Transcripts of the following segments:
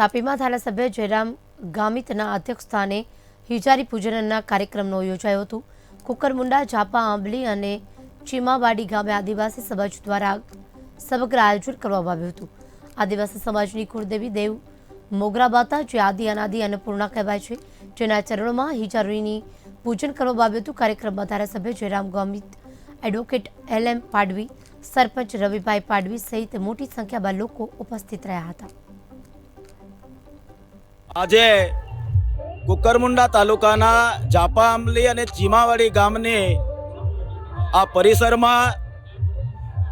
તાપીમાં ધારાસભ્ય જયરામ ગામિતના અધ્યક્ષસ્થાને હિજારી પૂજનના કાર્યક્રમનો યોજાયો હતો. કુકરમુંડા, ઝાપા, આંબલી અને ચીમાવાડી ગામે આદિવાસી સમાજ દ્વારા સમગ્ર આયોજન કરવામાં આવ્યું હતું. આદિવાસી સમાજની કુળદેવી દેવ મોગરા માતા જે આદિ, અનાદિ અન્નપૂર્ણા કહેવાય છે, જેના ચરણોમાં હિજારીની પૂજન કરવામાં આવ્યું હતું. કાર્યક્રમમાં ધારાસભ્ય Jayram Gamit, advocate L M Padvi, sarpanch Ravibhai પાડવી સહિત મોટી સંખ્યામાં લોકો ઉપસ્થિત રહ્યા હતા. આજે કુકરમુંડા તાલુકાના જાપા આંબલી અને ચીમાવાડી ગામની આ પરિસરમાં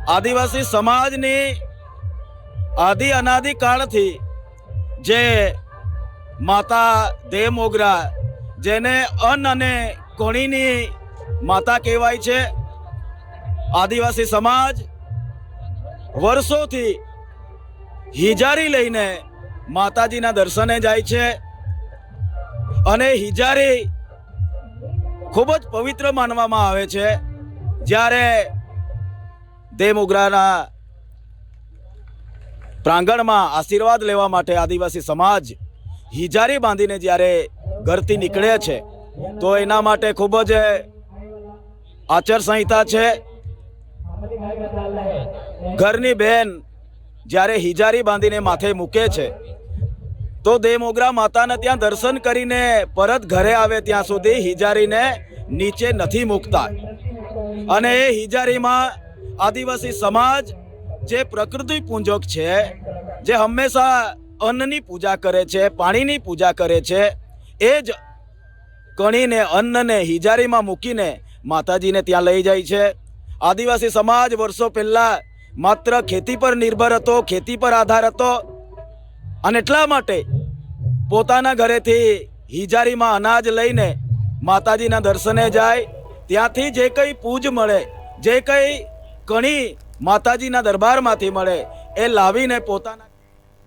આદિવાસી સમાજની આદિ અનાદિ કાળથી જે માતા દેવ મોગરા, જેને અન્ન અને કોણીની માતા કહેવાય છે, આદિવાસી સમાજ વર્ષોથી હિજારી લઈને માતાજીના દર્શને જાય છે. અને હિજારી ખૂબ જ પવિત્ર માનવામાં આવે છે. જ્યારે દેમુગરાના પ્રાંગણમાં આશીર્વાદ લેવા માટે આદિવાસી સમાજ હિજારી બાંધીને જ્યારે ઘરથી નીકળે છે, તો એના માટે ખૂબ જ આચારસંહિતા છે. ઘરની બહેન જ્યારે હિજારી બાંધીને માથે મૂકે છે તો દેમોગરા માતાને ત્યાં દર્શન કરીને પરત ઘરે આવે ત્યાં સુધી હિજારીને નીચે નથી મૂકતા. અને એ હિજારીમાં આદિવાસી સમાજ જે પ્રકૃતિ પૂંજક છે, જે હંમેશા અન્નની પૂજા કરે છે, પાણીની પૂજા કરે છે, એ જ કણીને અન્નને હિજારીમાં મૂકીને માતાજીને ત્યાં લઈ જાય છે. આદિવાસી સમાજ વર્ષો પહેલાં માત્ર ખેતી પર નિર્ભર હતો, ખેતી પર આધાર હતો અને એટલા માટે પોતાના ઘરેથી હિજારીમાં અનાજ લઈને માતાજીના દર્શને જાય. ત્યાંથી જે કંઈ પૂજ મળે, જે કંઈ કણી માતાજીના દરબારમાંથી મળે, એ લાવીને પોતાના